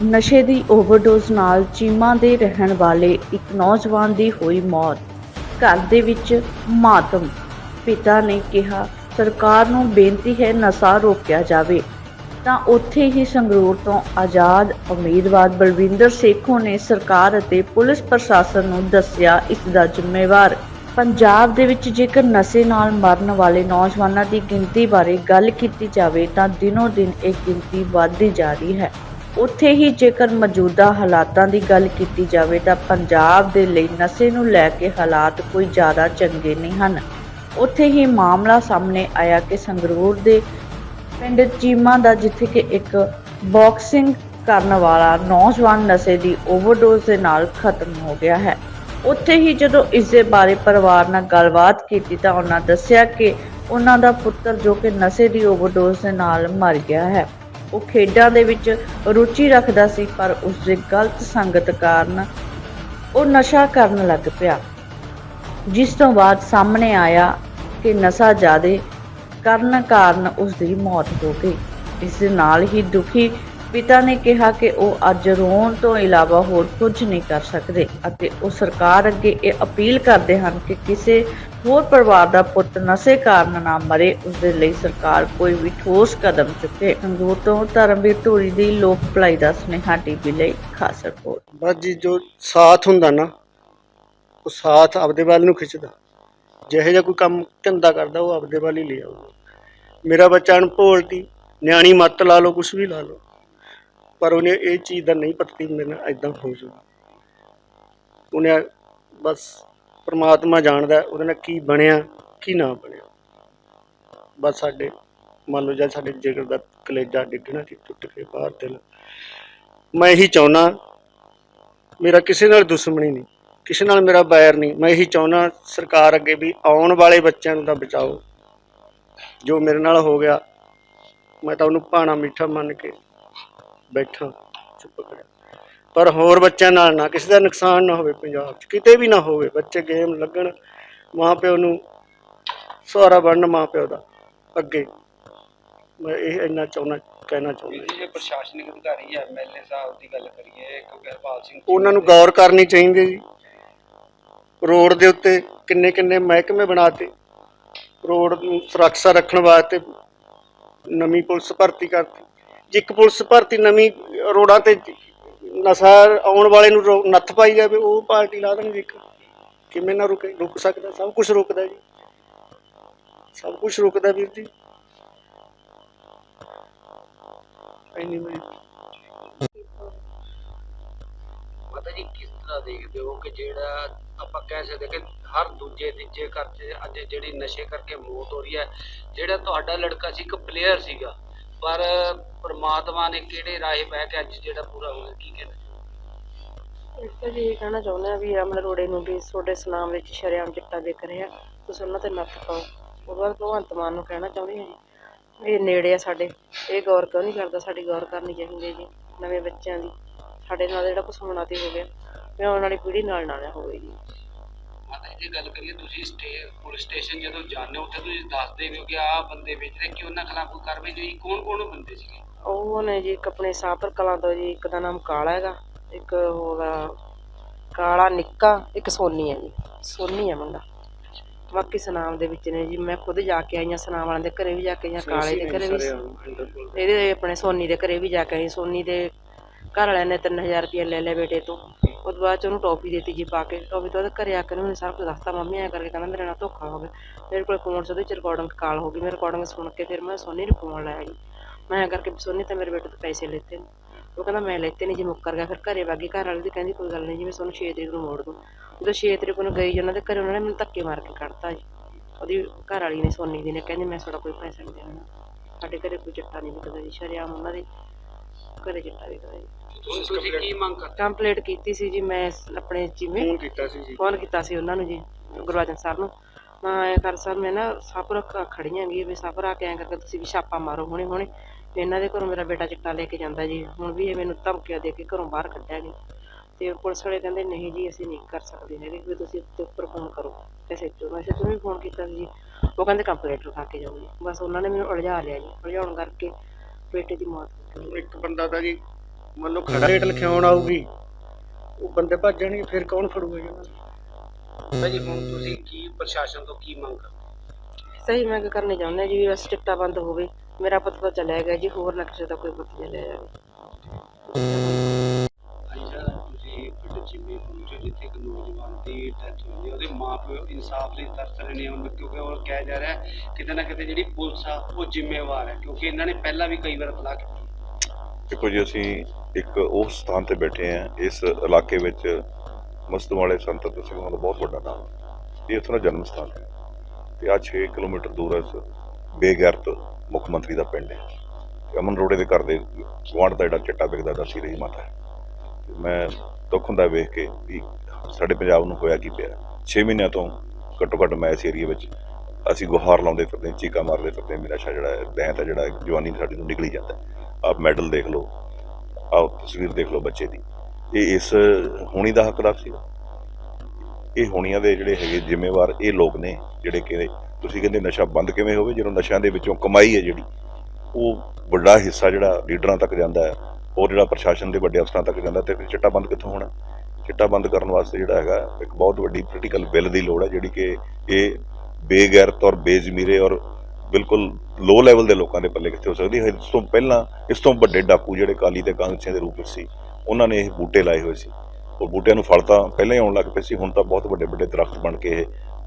ਨਸ਼ੇ ਦੀ ਓਵਰਡੋਜ਼ ਨਾਲ ਚੀਮਾ ਦੇ ਰਹਿਣ ਵਾਲੇ ਇੱਕ ਨੌਜਵਾਨ ਦੀ ਹੋਈ ਮੌਤ। ਘਰ ਦੇ ਵਿੱਚ ਮਾਤਮ ਪਿਤਾ ਨੇ ਕਿਹਾ, ਸਰਕਾਰ ਨੂੰ ਬੇਨਤੀ ਹੈ ਨਸ਼ਾ ਰੋਕਿਆ ਜਾਵੇ। ਤਾਂ ਉੱਥੇ ਹੀ ਸੰਗਰੂਰ ਤੋਂ ਆਜ਼ਾਦ ਉਮੀਦਵਾਰ ਬਲਵਿੰਦਰ ਸੇਖੋਂ ਨੇ ਸਰਕਾਰ ਅਤੇ ਪੁਲਿਸ ਪ੍ਰਸ਼ਾਸਨ ਨੂੰ ਦੱਸਿਆ, ਇਸ ਦਾ ਜ਼ਿੰਮੇਵਾਰ। ਪੰਜਾਬ ਦੇ ਵਿੱਚ ਜੇਕਰ ਨਸ਼ੇ ਨਾਲ ਮਰਨ ਵਾਲੇ ਨੌਜਵਾਨਾਂ ਦੀ ਗਿਣਤੀ ਬਾਰੇ ਗੱਲ ਕੀਤੀ ਜਾਵੇ, ਤਾਂ ਦਿਨੋ ਦਿਨ ਇਹ ਗਿਣਤੀ ਵੱਧਦੀ ਜਾ ਰਹੀ ਹੈ। ਉੱਥੇ ਹੀ ਜੇਕਰ ਮੌਜੂਦਾ ਹਾਲਾਤਾਂ ਦੀ ਗੱਲ ਕੀਤੀ ਜਾਵੇ ਤਾਂ ਪੰਜਾਬ ਦੇ ਲਈ ਨਸ਼ੇ ਨੂੰ ਲੈ ਕੇ ਹਾਲਾਤ ਕੋਈ ਜ਼ਿਆਦਾ ਚੰਗੇ ਨਹੀਂ ਹਨ। ਉੱਥੇ ਹੀ ਮਾਮਲਾ ਸਾਹਮਣੇ ਆਇਆ ਕਿ ਸੰਗਰੂਰ ਦੇ ਪਿੰਡ ਚੀਮਾ ਦਾ, ਜਿੱਥੇ ਕਿ ਇੱਕ ਬਾਕਸਿੰਗ ਕਰਨ ਵਾਲਾ ਨੌਜਵਾਨ ਨਸ਼ੇ ਦੀ ਓਵਰਡੋਜ਼ ਦੇ ਨਾਲ ਖਤਮ ਹੋ ਗਿਆ ਹੈ। ਉੱਥੇ ਹੀ ਜਦੋਂ ਇਸ ਦੇ ਬਾਰੇ ਪਰਿਵਾਰ ਨਾਲ ਗੱਲਬਾਤ ਕੀਤੀ ਤਾਂ ਉਹਨਾਂ ਦੱਸਿਆ ਕਿ ਉਹਨਾਂ ਦਾ ਪੁੱਤਰ ਜੋ ਕਿ ਨਸ਼ੇ ਦੀ ਓਵਰਡੋਜ਼ ਦੇ ਨਾਲ ਮਰ ਗਿਆ ਹੈ। ਉਹ ਖੇਡਾਂ ਦੇ ਵਿੱਚ ਰੁਚੀ ਰੱਖਦਾ ਸੀ, ਪਰ ਉਸ ਦੇ ਗਲਤ ਸੰਗਤ ਕਾਰਨ ਉਹ ਨਸ਼ਾ ਕਰਨ ਲੱਗ ਪਿਆ। ਜਿਸ ਤੋਂ ਬਾਅਦ ਸਾਹਮਣੇ ਆਇਆ ਕਿ ਨਸ਼ਾ ਜ਼ਿਆਦੇ ਕਰਨ ਕਾਰਨ ਉਸ ਦੀ ਮੌਤ ਹੋ ਗਈ। ਇਸ ਦੇ ਨਾਲ ਹੀ ਦੁਖੀ ਪਿਤਾ ਨੇ ਕਿਹਾ ਕਿ ਉਹ ਅੱਜ ਰੋਣ ਤੋਂ ਇਲਾਵਾ ਹੋਰ ਕੁਝ ਨਹੀਂ ਕਰ ਸਕਦੇ ਅਤੇ ਉਹ ਸਰਕਾਰ ਅੱਗੇ ਇਹ ਅਪੀਲ ਕਰਦੇ ਹਨ ਕਿ ਕਿਸੇ ਹੋਰ ਪਰਿਵਾਰ ਦਾ ਪੁੱਤ ਨਸ਼ੇ ਕਾਰਨ ਨਾ ਮਰੇ ਉਸ ਦੇ ਲਈ ਸਰਕਾਰ ਕੋਈ ਵੀ ਠੋਸ ਕਦਮ ਚੁੱਕੇ। ਸੰਗਰੂਰ ਤੋਂ ਧਰਮਵੀਰ ਧੂਰੀ ਦੀ ਲੋਕ ਭਲਾਈ ਦਾ ਸੁਨੇਹਾ ਟੀਵੀ ਲਈ ਖਾਸ ਰਿਪੋਰਟ। ਬਸ ਜੀ, ਜੋ ਸਾਥ ਹੁੰਦਾ ਨਾ, ਉਹ ਸਾਥ ਆਪਦੇ ਵੱਲ ਨੂੰ ਖਿੱਚਦਾ। ਜਿਹੇ ਜਿਹਾ ਕੋਈ ਕੰਮ ਧੰਦਾ ਕਰਦਾ, ਉਹ ਆਪਦੇ ਵੱਲ ਹੀ ਲੈ ਆਊਗਾ ਮੇਰਾ ਬੱਚਾ ਅਣਭੋਲਤੀ ਨਿਆਣੀ ਮੱਤ ਲਾ ਲਓ ਕੁਝ ਵੀ ਲਾ ਲਓ। ਪਰ ਉਹਨੇ ਇਹ ਚੀਜ਼ ਦਾ ਨਹੀਂ ਪਤਾ ਮੇਰੇ ਨਾਲ ਐਦਾਂ ਹੋ ਜਾਊਗਾ ਉਹਨੇ ਬਸ ਪਰਮਾਤਮਾ ਜਾਣਦਾ ਉਹਦੇ ਨਾਲ ਕੀ ਬਣਿਆ, ਕੀ ਨਾ ਬਣਿਆ। ਬਸ ਸਾਡੇ, ਮੰਨ ਲਓ ਜਾਂ ਸਾਡੇ ਜਿਗਰ ਦਾ ਕਲੇਜਾ ਡਿੱਗਣਾ ਸੀ, ਟੁੱਟ ਕੇ ਬਾਹਰ ਦਿਲ ਮੈਂ ਇਹੀ ਚਾਹੁੰਦਾ ਮੇਰਾ ਕਿਸੇ ਨਾਲ ਦੁਸ਼ਮਣੀ ਨਹੀਂ, ਕਿਸੇ ਨਾਲ ਮੇਰਾ ਬੈਰ ਨਹੀਂ। ਮੈਂ ਇਹੀ ਚਾਹੁੰਦਾ ਸਰਕਾਰ ਅੱਗੇ ਵੀ ਆਉਣ ਵਾਲੇ ਬੱਚਿਆਂ ਨੂੰ ਤਾਂ ਬਚਾਓ। ਜੋ ਮੇਰੇ ਨਾਲ ਹੋ ਗਿਆ, ਮੈਂ ਤਾਂ ਉਹਨੂੰ ਭਾਣਾ ਮਿੱਠਾ ਮੰਨ ਕੇ ਬੈਠਾ, ਚੁੱਪ ਕਰਿਆ। ਪਰ ਹੋਰ ਬੱਚਿਆਂ ਨਾਲ ਨਾ ਕਿਸੇ ਦਾ ਨੁਕਸਾਨ ਨਾ ਹੋਵੇ ਪੰਜਾਬ 'ਚ ਕਿਤੇ ਵੀ ਨਾ ਹੋਵੇ ਬੱਚੇ ਗੇਮ ਲੱਗਣ ਮਾਂ ਪਿਓ ਨੂੰ ਸਹਾਰਾ ਬਣਨ ਮਾਂ ਪਿਓ ਦਾ ਅੱਗੇ। ਮੈਂ ਇਹ ਇੰਨਾ ਚਾਹੁੰਦਾ ਕਹਿਣਾ ਚਾਹੁੰਦਾ। ਜਿਹੜੇ ਪ੍ਰਸ਼ਾਸਨਿਕ ਅਧਿਕਾਰੀ ਹੈ ਐਮਐਲਏ ਸਾਹਿਬ ਦੀ ਗੱਲ ਕਰੀਏ ਕਿਉਂਕਿ ਹਰਪਾਲ ਸਿੰਘ ਉਹਨਾਂ ਨੂੰ ਗੌਰ ਕਰਨੀ ਚਾਹੀਦੀ ਜੀ। ਰੋਡ ਦੇ ਉੱਤੇ ਕਿੰਨੇ ਕਿੰਨੇ ਮਹਿਕਮੇ ਬਣਾਤੇ ਰੋਡ ਨੂੰ ਸੁਰੱਖਿਆ ਰੱਖਣ ਵਾਸਤੇ ਨਵੀਂ ਪੁਲਿਸ ਭਰਤੀ ਕਰਤੀ। ਜੇ ਇੱਕ ਪੁਲਿਸ ਭਰਤੀ ਨਵੀਂ ਰੋਡਾਂ ਤੇ ਨਸ਼ਾ ਆਉਣ ਵਾਲੇ ਨੂੰ ਰੋ- ਨੱਥ ਪਾਈ ਜਾਵੇ, ਉਹ ਪਾਰਟੀ ਲਾ ਦੇਣਗੇ ਇੱਕ। ਕਿਵੇਂ ਨਾ ਰੁਕੇ, ਰੁਕ ਸਕਦਾ, ਸਭ ਕੁਝ ਰੁਕਦਾ ਜੀ। ਸਭ ਕੁਝ ਰੁਕਦਾ ਵੀਰ ਜੀ। ਐਨੀ ਮੇਰੀ ਪਤਾ ਜੀ ਕਿਸ ਤਰ੍ਹਾਂ ਦੇਖਦੇ ਹੋ ਕਿ ਜਿਹੜਾ ਆਪਾਂ ਕਹਿ ਸਕਦੇ ਕਿ ਹਰ ਦੂਜੇ ਤੀਜੇ ਘਰ 'ਚ ਅੱਜ ਜਿਹੜੀ ਨਸ਼ੇ ਕਰਕੇ ਮੌਤ ਹੋ ਰਹੀ ਹੈ, ਜਿਹੜਾ ਤੁਹਾਡਾ ਲੜਕਾ ਸੀ, ਇੱਕ ਪਲੇਅਰ ਸੀਗਾ। ਪਰ ਪ੍ਰਮਾਤਮਾ ਨੇ ਕਿਹੜੇ ਰਾਹੇ ਬਹਿ ਕੇ ਅੱਜ ਜਿਹੜਾ ਪੂਰਾ ਹੋ ਗਿਆ ਕੀ ਕਹਿਣਾ ਇਸ ਤੋਂ ਜੀ ਇਹ ਕਹਿਣਾ ਚਾਹੁੰਦੇ ਆ ਵੀ ਅਮਨ ਰੋੜੇ ਨੂੰ ਵੀ ਤੁਹਾਡੇ ਸੁਨਾਮ ਵਿੱਚ ਸ਼ਰੇਆਮ ਚਿੱਟਾ ਵਿਕ ਰਿਹਾ। ਤੁਸੀਂ ਉਹਨਾਂ ਤੇ ਨੱਥ ਪਾਓ। ਉਹ ਬਾਅਦ ਭਗਵੰਤ ਮਾਨ ਨੂੰ ਕਹਿਣਾ ਚਾਹੁੰਦੇ ਆ ਜੀ। ਇਹ ਨੇੜੇ ਆ ਸਾਡੇ। ਇਹ ਗੌਰ ਕਿਉਂ ਨਹੀਂ ਕਰਦਾ ਸਾਡੀ ਗੌਰ ਕਰਨੀ ਚਾਹੀਦੀ ਹੈ ਜੀ, ਨਵੇਂ ਬੱਚਿਆਂ ਦੀ। ਸਾਡੇ ਨਾਲ ਜਿਹੜਾ ਕੁਛ ਹੋਣਾ ਤੇ ਹੋ ਗਿਆ। ਵੀ ਆਉਣ ਵਾਲੀ ਪੀੜ੍ਹੀ ਨਾਲ ਨਾ ਨਾ ਹੋਵੇ ਜੀ। ਮਾਤਾ ਜੀ ਗੱਲ ਕਰੀਏ ਤੁਸੀਂ ਸਟੇ ਪੁਲਿਸ ਸਟੇਸ਼ਨ ਜਦੋਂ ਜਾਂਦੇ ਹੋ ਉੱਥੇ ਤੁਸੀਂ ਦੱਸਦੇ ਵੀ ਹੋ ਕਿ ਆਹ ਬੰਦੇ ਵੇਚ ਰਹੇ ਕਿ ਉਹਨਾਂ ਖਿਲਾਫ ਕੋਈ ਕਾਰਵਾਈ ਹੋਈ ਕੌਣ ਕੌਣ ਬੰਦੇ ਸੀਗੇ? ਉਹ ਨੇ ਜੀ ਇੱਕ ਆਪਣੇ ਸਾਪਰ ਕਲਾਂ ਤੋਂ ਜੀ ਇੱਕ ਦਾ ਨਾਮ ਕਾਲਾ ਹੈਗਾ ਇੱਕ ਹੋਗਾ ਕਾਲਾ ਨਿੱਕਾ ਇੱਕ ਸੋਨੀ ਹੈ ਜੀ। ਸੋਨੀ ਹੈ ਮੁੰਡਾ। ਬਾਕੀ ਸੁਨਾਮ ਦੇ ਵਿੱਚ ਨੇ ਜੀ ਮੈਂ ਖੁਦ ਜਾ ਕੇ ਆਈ ਹਾਂ ਸੁਨਾਮ ਵਾਲਿਆਂ ਦੇ ਘਰੇ ਵੀ ਜਾ ਕੇ ਆਈ ਹਾਂ ਕਾਲੇ ਦੇ ਘਰੇ ਵੀ ਇਹਦੇ ਆਪਣੇ ਸੋਨੀ ਦੇ ਘਰੇ ਵੀ ਜਾ ਕੇ ਆਈ ਸੋਨੀ ਦੇ ਘਰ ਵਾਲਿਆਂ ਨੇ 3000 ਰੁਪਏ ਲੈ ਲਿਆ ਬੇਟੇ ਤੋਂ। ਉਸ ਤੋਂ ਬਾਅਦ ਚ ਉਹਨੂੰ ਟੌਫੀ ਦਿੱਤੀ ਜੀ ਪਾ ਕੇ। ਟੌਫੀ ਤੋਂ ਉਹਦੇ ਘਰੇ ਆ ਕੇ ਉਹਨੇ ਸਾਰਾ ਕੁਝ ਦੱਸਤਾ, ਮੰਮੀ, ਐ ਕਰਕੇ ਕਹਿੰਦਾ ਮੇਰੇ ਨਾਲ ਧੋਖਾ ਹੋ ਗਿਆ। ਮੇਰੇ ਕੋਲ ਫੋਨ ਸੀ, ਉਹਦੇ ਚ ਰਿਕਾਰਡਿੰਗ ਕਾਲ ਹੋ ਗਈ। ਮੈਂ ਰਿਕਾਰਡਿੰਗ ਸੁਣ ਕੇ ਫਿਰ ਮੈਂ ਸੋਨੀ ਨੂੰ ਫੋਨ ਲਾਇਆ ਜੀ। ਮੈਂ ਐਂ ਕਰਕੇ ਸੋਨੀ ਤਾਂ ਮੇਰੇ ਬੇਟੇ ਤੋਂ ਪੈਸੇ ਲੈਤੇ ਨੇ। ਉਹ ਕਹਿੰਦਾ, ਮੈਂ ਲੈਤੇ ਨਹੀਂ ਜੀ ਮੁੱਕਰ ਗਿਆ। ਫਿਰ ਘਰੇ ਵਾਗੀ ਘਰ ਵਾਲੀ ਦੀ ਕਹਿੰਦੀ, ਕੋਈ ਗੱਲ ਨਹੀਂ ਜੀ, ਮੈਂ ਤੁਹਾਨੂੰ 6 ਤਰੀਕ ਨੂੰ ਮੋੜ ਦੂੰ। ਜਦੋਂ 6 ਤਰੀਕ ਨੂੰ ਗਈ ਜੀ, ਉਹਨਾਂ ਦੇ ਘਰੇ ਉਹਨਾਂ ਨੇ ਮੈਨੂੰ ਧੱਕੇ ਮਾਰ ਕੇ ਕੱਢਤਾ ਜੀ। ਉਹਦੀ ਘਰ ਵਾਲੀ ਨੇ, ਸੋਨੀ ਦੀ ਨੇ, ਕਹਿੰਦੀ, ਮੈਂ ਤੁਹਾਡਾ ਕੋਈ ਪੈਸਾ ਨਹੀਂ ਦੇਣਾ। ਸਾਡੇ ਘਰੇ ਕੋਈ ਚਿੱਟਾ ਨਹੀਂ ਵਿਕਦਾ ਜੀ, ਸ਼ਰਿਆਮ ਉਹਨਾਂ ਦੇ ਘਰੇ ਚਿੱਟਾ ਵਿਕਦਾ ਜੀ। ਤੁਸੀਂ ਤੁਸੀਂ ਕੀ ਮੰਗ ਕਰਦੇ? ਕੰਪਲੀਟ ਕੀਤੀ ਸੀ ਜੀ ਮੈਂ ਆਪਣੇ ਜਿਵੇਂ ਫੋਨ ਕੀਤਾ ਸੀ ਜੀ। ਫੋਨ ਕੀਤਾ ਸੀ ਉਹਨਾਂ ਨੂੰ ਜੀ ਗੁਰਵਾਜਨ ਸਰ ਨੂੰ। ਮੈਂ ਐਂ ਕਰ ਸਰ ਮੈਂ ਨਾ ਸਾਪਰ ਖੜੀਆਂ ਗਈ ਵੀ ਸਾਪਰ ਆ ਕੇ ਐਂ ਕਰਕੇ ਤੁਸੀਂ ਵੀ ਛਾਪਾ ਮਾਰੋ ਹੁਣੇ ਹੁਣੇ। ਵੀ ਇਹਨਾਂ ਦੇ ਘਰੋਂ ਮੇਰਾ ਬੇਟਾ ਚਿੱਟਾ ਲੈ ਕੇ ਜਾਂਦਾ ਜੀ। ਹੁਣ ਵੀ ਇਹ ਮੈਨੂੰ ਧਮਕੀਆਂ ਦੇ ਕੇ ਘਰੋਂ ਬਾਹਰ ਕੱਢਿਆ ਜੀ। ਤੇ ਪੁਲਿਸ ਵਾਲੇ ਕਹਿੰਦੇ ਨਹੀਂ ਜੀ ਅਸੀਂ ਨਹੀਂ ਕਰ ਸਕਦੇ ਹੈਗੇ ਵੀ ਤੁਸੀਂ ਉੱਤੇ ਉੱਪਰ ਫੋਨ ਕਰੋ। ਐਸਐਚਓ ਮੈਂ ਐਸਐਚਓ ਨੂੰ ਵੀ ਫੋਨ ਕੀਤਾ ਸੀ ਜੀ। ਉਹ ਕਹਿੰਦੇ ਕੰਪਲੇਂਟ ਲਿਖਾ ਕੇ ਜਾਓ ਜੀ। ਬਸ ਉਹਨਾਂ ਨੇ ਮੈਨੂੰ ਉਲਝਾ ਲਿਆ ਜੀ। ਉਲਝਾਉਣ ਕਰਕੇ ਬੇਟੇ ਦੀ ਮੌਤ ਗਈ ਇੱਕ ਬੰਦਾ ਦਾ ਜੀ ਮੰਨ ਲਓ ਖੜਾ ਰੇਟ ਲਿਖਾਉਣ ਆਊਗੀ ਉਹ ਬੰਦੇ ਭੱਜ ਜਾਣਗੇ ਫਿਰ ਕੌਣ ਫੜੂਗਾ ਜੀ ਉਹਨਾਂ ਨੂੰ? ਭਾਜੀ ਹੁਣ ਤੁਸੀਂ ਕੀ ਪ੍ਰਸ਼ਾਸਨ ਤੋਂ ਕੀ ਮੰਗ ਕਰਦੇ? ਸਹੀ ਮੰਗ ਕਰਨੀ ਚਾਹੁੰਦੇ ਜੀ ਵੀ ਬਸ ਚਿੱਟਾ ਬੰਦ ਹੋਵੇ ਮੇਰਾ ਪਤਾ ਤਾਂ ਚਲਿਆ ਗਿਆ ਜੀ ਹੋਰ ਨਾ ਕਿਸੇ ਦਾ ਕੋਈ ਪਤਾ ਚੱਲਿਆ ਜਾਵੇ। ਅੱਛਾ ਤੁਸੀਂ ਪਿੰਡ ਚਿੰਮੇ ਪਹੁੰਚੇ ਜਿੱਥੇ ਇੱਕ ਨੌਜਵਾਨ ਦੀ ਡੈਥ ਹੋਈ ਹੈ ਉਹਦੇ ਮਾਪਿਓ ਇਨਸਾਫ ਲਈ ਤਰਸ ਰਹੇ ਨੇ ਹੁਣ ਕਿਉਂਕਿ ਉਹ ਕਿਹਾ ਜਾ ਰਿਹਾ ਹੈ ਕਿਤੇ ਨਾ ਕਿਤੇ ਜਿਹੜੀ ਪੁਲਿਸ ਆ ਉਹ ਜ਼ਿੰਮੇਵਾਰ ਹੈ ਕਿਉਂਕਿ ਇਹਨਾਂ ਨੇ ਪਹਿਲਾਂ ਵੀ ਕਈ ਵਾਰ ਤਲਾਕ ਕੀਤੀ। ਦੇਖੋ ਜੀ, ਅਸੀਂ ਇੱਕ ਉਸ ਸਥਾਨ ਤੇ ਬੈਠੇ ਹਾਂ, ਇਸ ਇਲਾਕੇ ਵਿੱਚ ਮਸਤੂ ਵਾਲੇ ਸੰਤ ਦਸਿਆਂ ਦਾ ਬਹੁਤ ਵੱਡਾ ਨਾਮ ਹੈ। ਇਹ ਉੱਥੋਂ ਦਾ ਜਨਮ ਸਥਾਨ ਹੈ ਤੇ ਆ 6 ਕਿਲੋਮੀਟਰ ਦੂਰ ਇਸ ਬੇਗੈਰਤ ਮੁੱਖ ਮੰਤਰੀ ਦਾ ਪਿੰਡ ਹੈ। ਤੇ ਅਮਨ ਰੋੜੇ ਦੇ ਘਰ ਦੇ ਗੁਆਂਢ ਦਾ ਜਿਹੜਾ ਚਿੱਟਾ ਵਿਕਦਾ ਦੱਸੀ ਰਹੀ ਮਾਤਾ ਹੈ। ਮੈਂ ਦੁੱਖ ਹੁੰਦਾ ਵੇਖ ਕੇ ਵੀ ਸਾਡੇ ਪੰਜਾਬ ਨੂੰ ਹੋਇਆ ਕੀ ਪਿਆ। 6 ਮਹੀਨਿਆਂ ਤੋਂ ਘੱਟੋ ਘੱਟ ਮੈਂ ਇਸ ਏਰੀਏ ਵਿੱਚ ਅਸੀਂ ਗੁਹਾਰ ਲਾਉਂਦੇ ਫਿਰਦੇ ਚੀਕਾ ਮਾਰਦੇ ਫਿਰਦੇ ਮੇਰਾ ਸ਼ਾ ਜਿਹੜਾ ਹੈ ਹੈ ਜਿਹੜਾ ਜਵਾਨੀ ਸਾਡੀ ਨੂੰ ਨਿਕਲੀ ਜਾਂਦਾ ਆਪ ਮੈਡਲ ਦੇਖ ਲਓ ਆਹ ਤਸਵੀਰ ਦੇਖ ਲਓ ਬੱਚੇ ਦੀ। ਇਹ ਇਸ ਹੋਣੀ ਦਾ ਹੱਕਦਾਰ ਸੀ। ਇਹ ਹੋਣੀਆਂ ਦੇ ਜਿਹੜੇ ਹੈਗੇ ਜ਼ਿੰਮੇਵਾਰ ਇਹ ਲੋਕ ਨੇ, ਜਿਹੜੇ ਕਿ ਤੁਸੀਂ ਕਹਿੰਦੇ ਨਸ਼ਾ ਬੰਦ ਕਿਵੇਂ ਹੋਵੇ, ਜਦੋਂ ਨਸ਼ਿਆਂ ਦੇ ਵਿੱਚੋਂ ਕਮਾਈ ਹੈ ਜਿਹੜੀ, ਉਹ ਵੱਡਾ ਹਿੱਸਾ ਜਿਹੜਾ ਲੀਡਰਾਂ ਤੱਕ ਜਾਂਦਾ ਹੈ ਹੋਰ ਜਿਹੜਾ ਪ੍ਰਸ਼ਾਸਨ ਦੇ ਵੱਡੇ ਅਫਸਰਾਂ ਤੱਕ ਜਾਂਦਾ, ਤੇ ਫਿਰ ਚਿੱਟਾ ਬੰਦ ਕਿੱਥੋਂ ਹੋਣਾ? ਚਿੱਟਾ ਬੰਦ ਕਰਨ ਵਾਸਤੇ ਜਿਹੜਾ ਹੈਗਾ, ਇੱਕ ਬਹੁਤ ਵੱਡੀ ਪੋਲੀਟੀਕਲ ਬਿੱਲ ਦੀ ਲੋੜ ਹੈ, ਜਿਹੜੀ ਕਿ ਇਹ ਬੇਗੈਰਤ ਔਰ ਬੇਜ਼ਮੀਰੇ ਔਰ ਬਿਲਕੁਲ ਲੋ ਲੈਵਲ ਦੇ ਲੋਕਾਂ ਦੇ ਪੱਲੇ ਕਿੱਥੇ ਹੋ ਸਕਦੀ ਹੈ। ਇਸ ਤੋਂ ਪਹਿਲਾਂ, ਇਸ ਤੋਂ ਵੱਡੇ ਡਾਕੂ ਜਿਹੜੇ ਕਾਲੀ ਤੇ ਕਾਂਗਰਸੀਆਂ ਦੇ ਰੂਪ ਵਿੱਚ ਸੀ, ਉਹਨਾਂ ਨੇ ਇਹ ਬੂਟੇ ਲਾਏ ਹੋਏ ਸੀ। ਉਹ ਬੂਟਿਆਂ ਨੂੰ ਫਲ ਤਾਂ ਪਹਿਲਾਂ ਹੀ ਆਉਣ ਲੱਗ ਪਏ ਸੀ, ਹੁਣ ਤਾਂ ਬਹੁਤ ਵੱਡੇ ਵੱਡੇ ਦਰਖਤ ਬਣ ਕੇ ਇਹ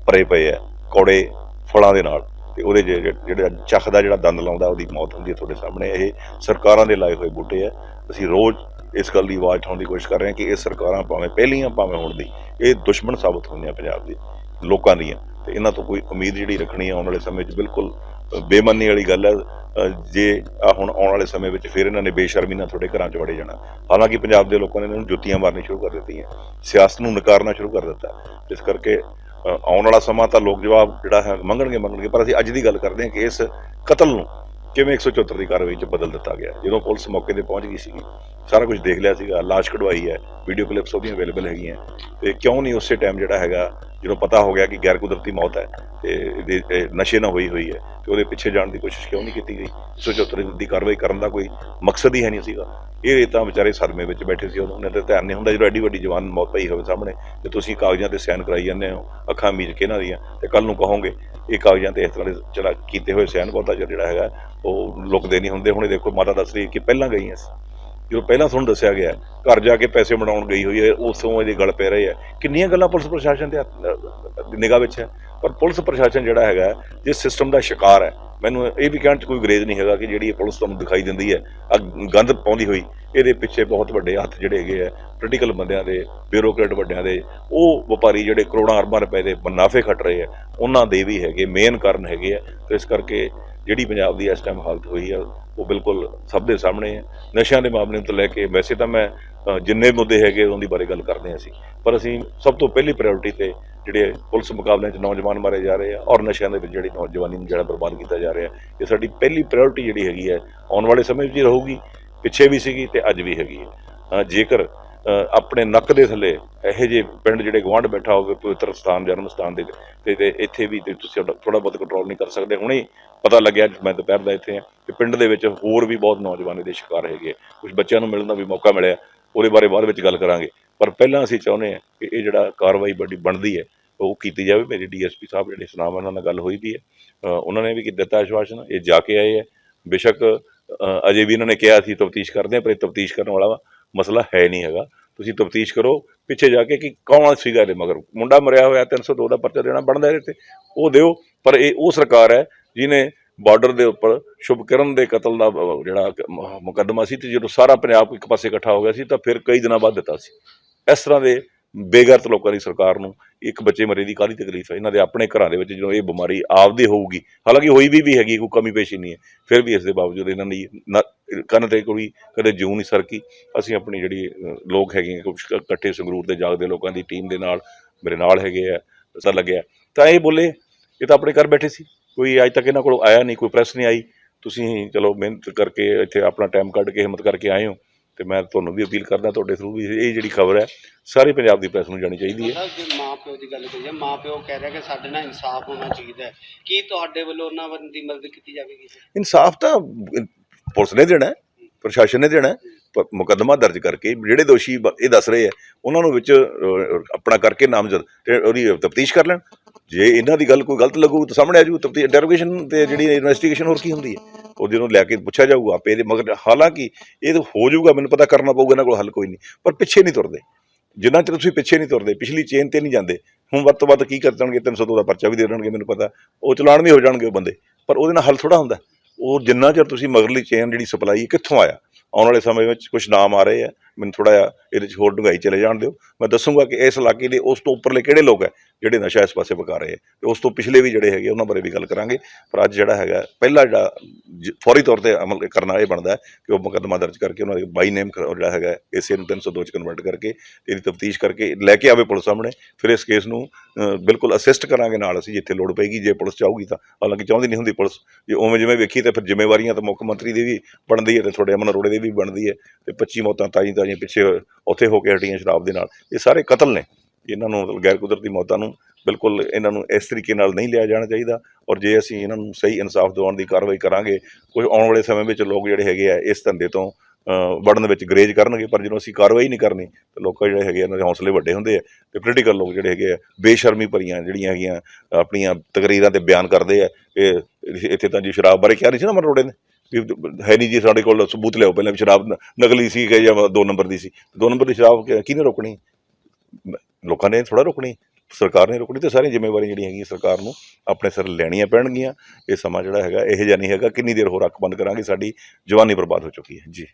ਭਰੇ ਪਏ ਆ, ਕੌੜੇ ਫਲਾਂ ਦੇ ਨਾਲ। ਤੇ ਉਹਦੇ ਜਿਹੜੇ ਜਿਹੜਾ ਚੱਖ ਦਾ ਜਿਹੜਾ ਦੰਦ ਲਾਉਂਦਾ, ਉਹਦੀ ਮੌਤ ਹੁੰਦੀ ਹੈ ਤੁਹਾਡੇ ਸਾਹਮਣੇ। ਇਹ ਸਰਕਾਰਾਂ ਦੇ ਲਾਏ ਹੋਏ ਬੂਟੇ ਆ। ਅਸੀਂ ਰੋਜ਼ ਇਸ ਗੱਲ ਦੀ ਆਵਾਜ਼ ਉਠਾਉਣ ਦੀ ਕੋਸ਼ਿਸ਼ ਕਰ ਰਹੇ ਹਾਂ ਕਿ ਇਹ ਸਰਕਾਰਾਂ ਭਾਵੇਂ ਪਹਿਲੀਆਂ, ਭਾਵੇਂ ਹੁਣ ਦੀ, ਇਹ ਦੁਸ਼ਮਣ ਸਾਬਤ ਹੁੰਦੀਆਂ ਪੰਜਾਬ ਦੇ, ਲੋਕਾਂ ਦੀਆਂ। ਤੇ ਇਹਨਾਂ ਤੋਂ ਕੋਈ ਉਮੀਦ ਜਿਹੜੀ ਰੱਖਣੀ ਹੈ ਆਉਣ ਵਾਲੇ ਸਮੇਂ 'ਚ ਬਿਲਕੁਲ ਬੇਮੰਨੀ ਵਾਲੀ ਗੱਲ ਹੈ ਜੇ ਆ ਹੁਣ ਆਉਣ ਵਾਲੇ ਸਮੇਂ ਵਿੱਚ ਫਿਰ ਇਹਨਾਂ ਨੇ ਬੇਸ਼ਰਮੀ ਨਾਲ ਤੁਹਾਡੇ ਘਰਾਂ 'ਚ ਵੜੇ ਜਾਣਾ। ਹਾਲਾਂਕਿ ਪੰਜਾਬ ਦੇ ਲੋਕਾਂ ਨੇ ਇਹਨਾਂ ਨੂੰ ਜੁੱਤੀਆਂ ਮਾਰਨੀ ਸ਼ੁਰੂ ਕਰ ਦਿੱਤੀਆਂ। ਸਿਆਸਤ ਨੂੰ ਨਕਾਰਨਾ ਸ਼ੁਰੂ ਕਰ ਦਿੱਤਾ। ਇਸ ਕਰਕੇ ਆਉਣ ਵਾਲਾ ਸਮਾਂ ਤਾਂ ਲੋਕ ਜਵਾਬ ਜਿਹੜਾ ਹੈ ਮੰਗਣਗੇ ਮੰਗਣਗੇ। ਪਰ ਅਸੀਂ ਅੱਜ ਦੀ ਗੱਲ ਕਰਦੇ ਹਾਂ ਕਿ ਇਸ ਕਤਲ ਨੂੰ ਕਿਵੇਂ 174 ਦੀ ਕਾਰਵਾਈ 'ਚ ਬਦਲ ਦਿੱਤਾ ਗਿਆ। ਜਦੋਂ ਪੁਲਿਸ ਮੌਕੇ ਤੇ ਪਹੁੰਚ ਗਈ ਸੀਗੀ, ਸਾਰਾ ਕੁਝ ਦੇਖ ਲਿਆ ਸੀਗਾ। ਲਾਸ਼ ਕਢਵਾਈ ਹੈ। ਵੀਡੀਓ ਕਲਿੱਪਸ ਉਹਦੀਆਂ ਅਵੇਲੇਬਲ ਹੈਗੀਆਂ। ਤੇ ਕਿਉਂ ਨਹੀਂ ਉਸੇ ਟਾਈਮ ਜਿਹੜਾ ਹੈਗਾ ਜਦੋਂ ਪਤਾ ਹੋ ਗਿਆ ਕਿ ਗੈਰ ਕੁਦਰਤੀ ਮੌਤ ਹੈ ਤੇ ਇਹਦੇ, ਇਹ ਨਸ਼ੇ ਨਾਲ ਹੋਈ ਹੋਈ ਹੈ, ਤੇ ਉਹਦੇ ਪਿੱਛੇ ਜਾਣ ਦੀ ਕੋਸ਼ਿਸ਼ ਕਿਉਂ ਨਹੀਂ ਕੀਤੀ ਗਈ? 174 ਦੀ ਕਾਰਵਾਈ ਕਰਨ ਦਾ ਕੋਈ ਮਕਸਦ ਹੀ ਹੈ ਨਹੀਂ ਸੀਗਾ। ਇਹ ਤਾਂ ਵਿਚਾਰੇ ਸਦਮੇ ਵਿੱਚ ਬੈਠੇ ਸੀ, ਉਹਨਾਂ ਦਾ ਧਿਆਨ ਨਹੀਂ ਹੁੰਦਾ, ਜਦੋਂ ਐਡੀ ਵੱਡੀ ਜਵਾਨ ਮੌਤ ਪਈ ਹੋਵੇ ਸਾਹਮਣੇ, ਤੇ ਤੁਸੀਂ ਕਾਗਜ਼ਾਂ ਤੇ ਸਾਈਨ ਕਰਾਈ ਜਾਂਦੇ ਹੋ, ਅੱਖਾਂ ਮੀਚ ਕੇ ਇਹਨਾਂ ਦੀਆਂ, ਤੇ ਕੱਲ ਨੂੰ ਕਹੋਗੇ, ਇਹ ਕਾਗਜ਼ਾਂ ਤੇ ਇਸ ਤਰ੍ਹਾਂ ਦੇ ਚਲਾ, ਕੀਤੇ ਹੋਏ ਸਾਈਨ ਬਹੁਤਾ ਜਿਹਾ ਜਿਹੜਾ ਹੈਗਾ, ਉਹ ਲੁਕਦੇ ਨਹੀਂ ਹੁੰਦੇ। ਹੁਣ ਇਹ ਦੇਖੋ, ਮਾਤਾ ਦੱਸ ਰਹੀ ਕਿ ਪਹਿਲਾਂ ਗਈਆਂ ਸੀ। ਜਦੋਂ ਪਹਿਲਾਂ ਤੁਹਾਨੂੰ ਦੱਸਿਆ ਗਿਆ, ਘਰ ਜਾ ਕੇ ਪੈਸੇ ਬਣਾਉਣ ਗਈ ਹੋਈ ਹੈ, ਉਸੋਂ ਇਹਦੇ ਗਲ ਪੈ ਰਹੇ ਆ ਕਿੰਨੀਆਂ ਗੱਲਾਂ ਪੁਲਿਸ ਪ੍ਰਸ਼ਾਸਨ ਦੇ ਨਿਗਾਹ ਵਿੱਚ ਹੈ? ਪਰ ਪੁਲਿਸ ਪ੍ਰਸ਼ਾਸਨ ਜਿਹੜਾ ਹੈਗਾ, ਜਿਸ ਸਿਸਟਮ ਦਾ ਸ਼ਿਕਾਰ ਹੈ, ਮੈਨੂੰ ਇਹ ਵੀ ਕਹਿਣ 'ਚ ਕੋਈ ਗਰੇਜ਼ ਨਹੀਂ ਹੈਗਾ ਕਿ ਜਿਹੜੀ ਇਹ ਪੁਲਿਸ ਤੁਹਾਨੂੰ ਦਿਖਾਈ ਦਿੰਦੀ ਹੈ ਆ ਗੰਦ ਪਾਉਂਦੀ ਹੋਈ, ਇਹਦੇ ਪਿੱਛੇ ਬਹੁਤ ਵੱਡੇ ਹੱਥ ਜਿਹੜੇ ਹੈਗੇ ਆ ਪੋਲੀਟੀਕਲ ਬੰਦਿਆਂ ਦੇ ਬਿਊਰੋਕਰੇਟ ਵੱਡਿਆਂ ਦੇ, ਉਹ ਵਪਾਰੀ ਜਿਹੜੇ ਕਰੋੜਾਂ ਅਰਬਾਂ ਰੁਪਏ ਦੇ ਮੁਨਾਫੇ ਖੱਟ ਰਹੇ ਆ, ਉਹਨਾਂ ਦੇ ਵੀ ਹੈਗੇ ਮੇਨ ਕਾਰਨ ਹੈਗੇ ਆ, ਤੇ ਇਸ ਕਰਕੇ ਜਿਹੜੀ ਪੰਜਾਬ ਦੀ ਇਸ ਟਾਈਮ ਹਾਲਤ ਹੋਈ ਆ, ਉਹ ਬਿਲਕੁਲ ਸਭ ਦੇ ਸਾਹਮਣੇ ਹੈ ਨਸ਼ਿਆਂ ਦੇ ਮਾਮਲੇ ਤੋਂ ਲੈ ਕੇ ਵੈਸੇ ਤਾਂ ਮੈਂ ਜਿੰਨੇ ਮੁੱਦੇ ਹੈਗੇ ਉਹਦੀ ਬਾਰੇ ਗੱਲ ਕਰਦੇ ਹਾਂ ਅਸੀਂ। ਪਰ ਅਸੀਂ ਸਭ ਤੋਂ ਪਹਿਲੀ ਪ੍ਰਾਇੋਰਟੀ ਤੇ ਜਿਹੜੇ ਪੁਲਿਸ ਮੁਕਾਬਲਿਆਂ 'ਚ ਨੌਜਵਾਨ ਮਾਰੇ ਜਾ ਰਹੇ ਆ ਔਰ ਨਸ਼ਿਆਂ ਦੇ ਵਿੱਚ ਜਿਹੜੀ ਨੌਜਵਾਨੀ ਨੂੰ ਜਿਹੜਾ ਬਰਬਾਦ ਕੀਤਾ ਜਾ ਰਿਹਾ, ਇਹ ਸਾਡੀ ਪਹਿਲੀ ਪ੍ਰਾਇੋਰਟੀ ਜਿਹੜੀ ਹੈਗੀ ਹੈ, ਆਉਣ ਵਾਲੇ ਸਮੇਂ ਵਿੱਚ ਵੀ ਰਹੂਗੀ, ਪਿੱਛੇ ਵੀ ਸੀਗੀ ਤੇ ਅੱਜ ਵੀ ਹੈਗੀ ਹੈ। ਜੇਕਰ ਆਪਣੇ ਨੱਕ ਦੇ ਥੱਲੇ ਇਹੋ ਜਿਹੇ ਪਿੰਡ ਜਿਹੜੇ ਗਵਾਂਢ ਬੈਠਾ ਹੋਵੇ, ਪਵਿੱਤਰ ਸਥਾਨ, ਜਨਮ ਸਥਾਨ ਦੇ ਤੇ ਤੇ ਇੱਥੇ ਵੀ ਤੇ ਤੁਸੀਂ ਥੋੜਾ ਬਹੁਤ ਕੰਟਰੋਲ ਨਹੀਂ ਕਰ ਸਕਦੇ। ਹੁਣੇ ਪਤਾ ਲੱਗਿਆ ਅੱਜ ਮੈਂ ਦੁਪਹਿਰ ਦਾ ਇੱਥੇ ਆ ਕਿ ਪਿੰਡ ਦੇ ਵਿੱਚ ਹੋਰ ਵੀ ਬਹੁਤ ਨੌਜਵਾਨ ਦੇ ਸ਼ਿਕਾਰ ਹੈਗੇ ਕੁਝ ਬੱਚਿਆਂ ਨੂੰ ਮਿਲਣ ਦਾ ਵੀ ਮੌਕਾ ਮਿਲਿਆ। ਉਹਦੇ ਬਾਰੇ ਬਾਅਦ ਵਿੱਚ ਗੱਲ ਕਰਾਂਗੇ। ਪਰ ਪਹਿਲਾਂ ਅਸੀਂ ਚਾਹੁੰਦੇ ਹਾਂ ਕਿ ਇਹ ਜਿਹੜਾ ਕਾਰਵਾਈ ਵੱਡੀ ਬਣਦੀ ਹੈ, ਉਹ ਕੀਤੀ ਜਾਵੇ। ਮੇਰੀ ਡੀਐਸਪੀ ਸਾਹਿਬ ਜਿਹੜੇ ਸੁਨਾਮ ਉਹਨਾਂ ਨਾਲ ਗੱਲ ਹੋਈ ਵੀ ਹੈ ਉਹਨਾਂ ਨੇ ਵੀ ਕੀ ਦਿੱਤਾ ਆਸ਼ਵਾਸਨ, ਇਹ ਜਾ ਕੇ ਆਏ ਹੈ। ਬੇਸ਼ੱਕ ਅਜੇ ਵੀ ਇਹਨਾਂ ਨੇ ਕਿਹਾ ਸੀ ਤਫਤੀਸ਼ ਕਰਦੇ ਹਾਂ, ਪਰ ਇਹ ਤਫਤੀਸ਼ ਕਰਨ ਵਾਲਾ ਮਸਲਾ ਹੈ ਨਹੀਂ ਹੈਗਾ। ਤੁਸੀਂ ਤਫਤੀਸ਼ ਕਰੋ, ਪਿੱਛੇ ਜਾ ਕੇ ਕਿ ਕੌਣ ਸੀਗਾ ਇਹਦੇ ਮਗਰ। ਮੁੰਡਾ ਮਰਿਆ ਹੋਇਆ 302 ਦਾ ਪਰਚਾ ਦੇਣਾ ਬਣਦਾ ਇਹਦੇ ਤੇ, ਉਹ ਦਿਓ। ਪਰ ਇਹ ਉਹ ਸਰਕਾਰ ਹੈ ਜਿਨੇ ਬਾਰਡਰ ਦੇ ਉੱਪਰ ਸ਼ੁਭਕਰਨ ਦੇ ਕਤਲ ਦਾ ਜਿਹੜਾ ਮੁਕੱਦਮਾ ਸੀ ਤੇ ਜਦੋਂ ਸਾਰਾ ਪੰਜਾਬ ਇੱਕ ਪਾਸੇ ਇਕੱਠਾ ਹੋ ਗਿਆ ਸੀ ਤਾਂ ਫਿਰ ਕਈ ਦਿਨਾਂ ਬਾਅਦ ਦਿੱਤਾ ਸੀ। ਇਸ ਤਰ੍ਹਾਂ ਦੇ ਬੇਗਰਤ ਲੋਕਾਂ ਦੀ ਸਰਕਾਰ ਨੂੰ ਇੱਕ ਬੱਚੇ ਮਰੇ ਦੀ ਕਾਹਦੀ ਤਕਲੀਫ ਹੈ? ਇਹਨਾਂ ਦੇ ਆਪਣੇ ਘਰਾਂ ਦੇ ਵਿੱਚ ਜਦੋਂ ਇਹ ਬਿਮਾਰੀ ਆਪਦੀ ਹੋਊਗੀ ਹਾਲਾਂਕਿ ਹੋਈ ਵੀ ਵੀ ਹੈਗੀ ਕੋਈ ਕਮੀ ਪੇਸ਼ੀ ਨਹੀਂ ਹੈ ਫਿਰ ਵੀ ਇਸ ਦੇ ਬਾਵਜੂਦ ਇਹਨਾਂ ਦੀ ਨਾ- ਕੰਨ ਤੇ ਕੋਈ ਕਦੇ ਜੂੰ ਨਹੀਂ ਸਰਕੀ। ਅਸੀਂ ਆਪਣੀ ਜਿਹੜੀ ਲੋਕ ਹੈਗੇ ਆ, ਕੁਛ ਇਕੱਠੇ ਸੰਗਰੂਰ ਦੇ ਜਾਗਦੇ ਲੋਕਾਂ ਦੀ ਟੀਮ ਦੇ ਨਾਲ ਮੇਰੇ ਨਾਲ ਹੈਗੇ ਆ ਪਤਾ ਲੱਗਿਆ। ਤਾਂ ਇਹ ਬੋਲੇ ਇਹ ਤਾਂ ਆਪਣੇ ਘਰ ਬੈਠੇ ਸੀ। ਕੋਈ ਅੱਜ ਤੱਕ ਇਹਨਾਂ ਕੋਲ ਆਇਆ ਨਹੀਂ ਕੋਈ ਪ੍ਰੈਸ ਨਹੀਂ ਆਈ। ਤੁਸੀਂ ਚਲੋ ਮਿਹਨਤ ਕਰਕੇ ਇੱਥੇ ਆਪਣਾ ਟਾਈਮ ਕੱਢ ਕੇ ਹਿੰਮਤ ਕਰਕੇ ਆਏ ਹੋ ਤੇ ਮੈਂ ਤੁਹਾਨੂੰ ਵੀ ਅਪੀਲ ਕਰਦਾ ਤੁਹਾਡੇ ਥਰੂ ਵੀ ਇਹ ਜਿਹੜੀ ਖਬਰ ਹੈ ਸਾਰੇ ਪੰਜਾਬ ਦੀ ਪ੍ਰੈਸ ਨੂੰ ਜਾਣੀ ਚਾਹੀਦੀ ਹੈ। ਜੇ ਮਾਂ ਪਿਓ ਦੀ ਗੱਲ ਕਰੀਏ ਮਾਂ ਪਿਓ ਕਹਿ ਰਿਹਾ ਕਿ ਸਾਡੇ ਨਾਲ ਇਨਸਾਫ ਹੋਣਾ ਚਾਹੀਦਾ ਹੈ। ਕੀ ਤੁਹਾਡੇ ਵੱਲੋਂ ਉਹਨਾਂ ਦੀ ਮਦਦ ਕੀਤੀ ਜਾਵੇਗੀ? ਇਨਸਾਫ ਤਾਂ ਪੁਲਿਸ ਨੇ ਦੇਣਾ ਹੈ, ਪ੍ਰਸ਼ਾਸਨ ਨੇ ਦੇਣਾ ਮੁਕੱਦਮਾ ਦਰਜ ਕਰਕੇ ਜਿਹੜੇ ਦੋਸ਼ੀ ਇਹ ਦੱਸ ਰਹੇ ਆ ਉਹਨਾਂ ਨੂੰ ਵਿੱਚ ਆਪਣਾ ਕਰਕੇ ਨਾਮਜ਼ਦ ਤੇ ਉਹਦੀ ਤਫਤੀਸ਼ ਕਰ ਲੈਣ। ਜੇ ਇਹਨਾਂ ਦੀ ਗੱਲ ਕੋਈ ਗਲਤ ਲੱਗੂ ਤਾਂ ਸਾਹਮਣੇ ਆ ਜੂ ਤਫਤੀਸ਼ ਇੰਟਰੋਗੇਸ਼ਨ ਤੇ ਜਿਹੜੀ ਇਨਵੈਸਟੀਗੇਸ਼ਨ ਹੋਰ ਕੀ ਹੁੰਦੀ ਹੈ? ਉਹ ਨੂੰ ਲੈ ਕੇ ਪੁੱਛਿਆ ਜਾਊਗਾ ਆਪੇ ਇਹਦੇ, ਮਗਰ ਹਾਲਾਂਕਿ ਇਹ ਤਾਂ ਹੋ ਜਾਊਗਾ, ਮੈਨੂੰ ਪਤਾ ਕਰਨਾ ਪਊਗਾ, ਇਹਨਾਂ ਕੋਲ ਹੱਲ ਕੋਈ ਨਹੀਂ। ਪਰ ਪਿੱਛੇ ਨਹੀਂ ਤੁਰਦੇ। ਜਿੰਨਾ ਚਿਰ ਤੁਸੀਂ ਪਿੱਛੇ ਨਹੀਂ ਤੁਰਦੇ, ਪਿਛਲੀ ਚੇਨ ਤੇ ਨਹੀਂ ਜਾਂਦੇ, ਹੁਣ ਵੱਧ ਤੋਂ ਵੱਧ ਕੀ ਕਰ ਦੇਣਗੇ 302 ਦਾ ਪਰਚਾ ਵੀ ਦੇ ਦੇਣਗੇ, ਮੈਨੂੰ ਪਤਾ। ਉਹ ਚਲਾਨ ਵੀ ਹੋ ਜਾਣਗੇ ਉਹ ਬੰਦੇ। ਪਰ ਉਹਦੇ ਨਾਲ ਹੱਲ ਥੋੜਾ ਹੁੰਦਾ। ਉਹ ਜਿੰਨਾ ਚਿਰ ਤੁਸੀਂ ਮਗਰਲੀ ਚੇਨ ਜਿਹੜੀ ਸਪਲਾਈ ਕਿੱਥੋਂ ਆਇਆ? ਆਉਣ ਵਾਲੇ ਸਮੇਂ ਵਿੱਚ ਕੁਝ ਨਾਮ ਆ ਰਹੇ ਆ। ਮੈਨੂੰ ਥੋੜਾ ਜਿਹਾ ਇਹਦੇ 'ਚ ਹੋਰ ਡੂੰਘਾਈ ਚਲੇ ਜਾਣ ਦਿਓ। ਮੈਂ ਦੱਸੂਗਾ ਕਿ ਇਸ ਇਲਾਕੇ ਦੇ ਉਸ ਤੋਂ ਉੱਪਰਲੇ ਕਿਹੜੇ ਲੋਕ ਹੈ ਜਿਹੜੇ ਨਸ਼ਾ ਇਸ ਪਾਸੇ ਵਿਕਾ ਰਹੇ ਹੈ ਤੇ ਉਸ ਤੋਂ ਪਿਛਲੇ ਵੀ ਜਿਹੜੇ ਹੈਗੇ ਉਹਨਾਂ ਬਾਰੇ ਵੀ ਗੱਲ ਕਰਾਂਗੇ। ਪਰ ਅੱਜ ਜਿਹੜਾ ਹੈਗਾ, ਪਹਿਲਾ ਜਿਹੜਾ ਜ- ਫੌਰੀ ਤੌਰ ਤੇ ਅਮਲ ਕਰਨਾ ਇਹ ਬਣਦਾ ਕਿ ਉਹ ਮੁਕੱਦਮਾ ਦਰਜ ਕਰਕੇ ਉਹਨਾਂ ਦੇ ਬਾਈ ਨੇਮ ਜਿਹੜਾ ਹੈਗਾ ਇਸੇ ਨੂੰ 302 ਚ ਕਨਵਰਟ ਕਰਕੇ ਇਹਦੀ ਤਫਤੀਸ਼ ਕਰਕੇ ਲੈ ਕੇ ਆਵੇ ਪੁਲਿਸ ਸਾਹਮਣੇ। ਫਿਰ ਇਸ ਕੇਸ ਨੂੰ ਬਿਲਕੁਲ ਅਸਿਸਟ ਕਰਾਂਗੇ ਨਾਲ ਅਸੀਂ, ਜਿੱਥੇ ਲੋੜ ਪਏਗੀ, ਜੇ ਪੁਲਿਸ ਚਾਹੂਗੀ ਤਾਂ। ਹਾਲਾਂਕਿ ਚਾਹੁੰਦੀ ਨਹੀਂ ਹੁੰਦੀ ਪੁਲਿਸ, ਜੇ ਉਵੇਂ ਜਿਵੇਂ ਵੇਖੀ ਤਾਂ ਫਿਰ ਜ਼ਿੰਮੇਵਾਰੀਆਂ ਤਾਂ ਮੁੱਖ ਮੰਤਰੀ ਦੀ ਵੀ ਬਣਦੀ ਹੈ ਤੇ ਤੁਹਾਡੇ ਅਮਨ ਅਰੋੜੇ ਦੀ ਵੀ ਬਣਦੀ ਹੈ ਤੇ 25 ਮੌਤਾਂ ਤਾਈ ਤਾਈਂ ਤਾਈਂ ਪਿੱਛੇ ਉੱਥੇ ਹੋ ਕੇ ਹਟੀਆਂ ਸ਼ਰਾਬ ਦੇ ਨਾਲ। ਇਹ ਸਾਰੇ ਕਤਲ ਨੇ। ਇਹਨਾਂ ਨੂੰ ਮਤਲਬ ਗੈਰ ਕੁਦਰਤੀ ਮੌਤਾਂ ਨੂੰ ਬਿਲਕੁਲ ਇਹਨਾਂ ਨੂੰ ਇਸ ਤਰੀਕੇ ਨਾਲ ਨਹੀਂ ਲਿਆ ਜਾਣਾ ਚਾਹੀਦਾ ਔਰ ਜੇ ਅਸੀਂ ਇਹਨਾਂ ਨੂੰ ਸਹੀ ਇਨਸਾਫ ਦਿਵਾਉਣ ਦੀ ਕਾਰਵਾਈ ਕਰਾਂਗੇ, ਕੁਝ ਆਉਣ ਵਾਲੇ ਸਮੇਂ ਵਿੱਚ ਲੋਕ ਜਿਹੜੇ ਹੈਗੇ ਆ ਇਸ ਧੰਦੇ ਤੋਂ ਵੜਨ ਵਿੱਚ ਗਰੇਜ ਕਰਨਗੇ, ਪਰ ਜਦੋਂ ਅਸੀਂ ਕਾਰਵਾਈ ਨਹੀਂ ਕਰਨੀ, ਤਾਂ ਲੋਕਾਂ ਜਿਹੜੇ ਹੈਗੇ ਇਹਨਾਂ ਦੇ ਹੌਸਲੇ ਵੱਡੇ ਹੁੰਦੇ ਆ ਤੇ ਪੋਲੀਟੀਕਲ ਲੋਕ ਜਿਹੜੇ ਹੈਗੇ ਆ ਬੇਸ਼ਰਮੀ ਭਰੀਆਂ ਜਿਹੜੀਆਂ ਹੈਗੀਆਂ, ਆਪਣੀਆਂ ਤਕਰੀਰਾਂ ਤੇ ਬਿਆਨ ਕਰਦੇ ਆ ਇਹ ਇੱਥੇ ਤਾਂ ਜੀ ਸ਼ਰਾਬ ਬਾਰੇ ਕਿਹਾ ਨਹੀਂ ਸੀ ਨਾ ਮਰੋੜੇ ਨੇ। ਹੈ ਨਹੀਂ ਜੀ ਸਾਡੇ ਕੋਲ ਸਬੂਤ ਲਿਆਓ, ਪਹਿਲਾਂ ਵੀ ਸ਼ਰਾਬ ਨ- ਨਕਲੀ ਸੀ ਕਿ ਜਾਂ ਦੋ ਨੰਬਰ ਦੀ ਸੀ। ਦੋ ਨੰਬਰ ਦੀ ਸ਼ਰਾਬ ਕਿ- ਕਿਹਨੇ ਰੋਕਣੀ? ਲੋਕਾਂ ਨੇ ਥੋੜਾ ਰੋਕਣੀ। ਸਰਕਾਰ ਨੇ ਰੋਕਣੀ ਤੇ ਸਾਰੀਆਂ ਜ਼ਿੰਮੇਵਾਰੀਆਂ ਜਿਹੜੀਆਂ ਹੈਗੀਆਂ ਸਰਕਾਰ ਨੂੰ ਆਪਣੇ ਸਿਰ ਲੈਣੀਆਂ ਪੈਣਗੀਆਂ। ਇਹ ਸਮਾਂ ਜਿਹੜਾ ਹੈਗਾ, ਇਹ ਜਿਹਾ ਨਹੀਂ ਹੈਗਾ। ਕਿੰਨੀ ਦੇਰ ਹੋਰ ਅੱਖ ਬੰਦ ਕਰਾਂਗੇ, ਸਾਡੀ ਜਵਾਨੀ ਬਰਬਾਦ ਹੋ ਚੁੱਕੀ ਹੈ। ਜੀ।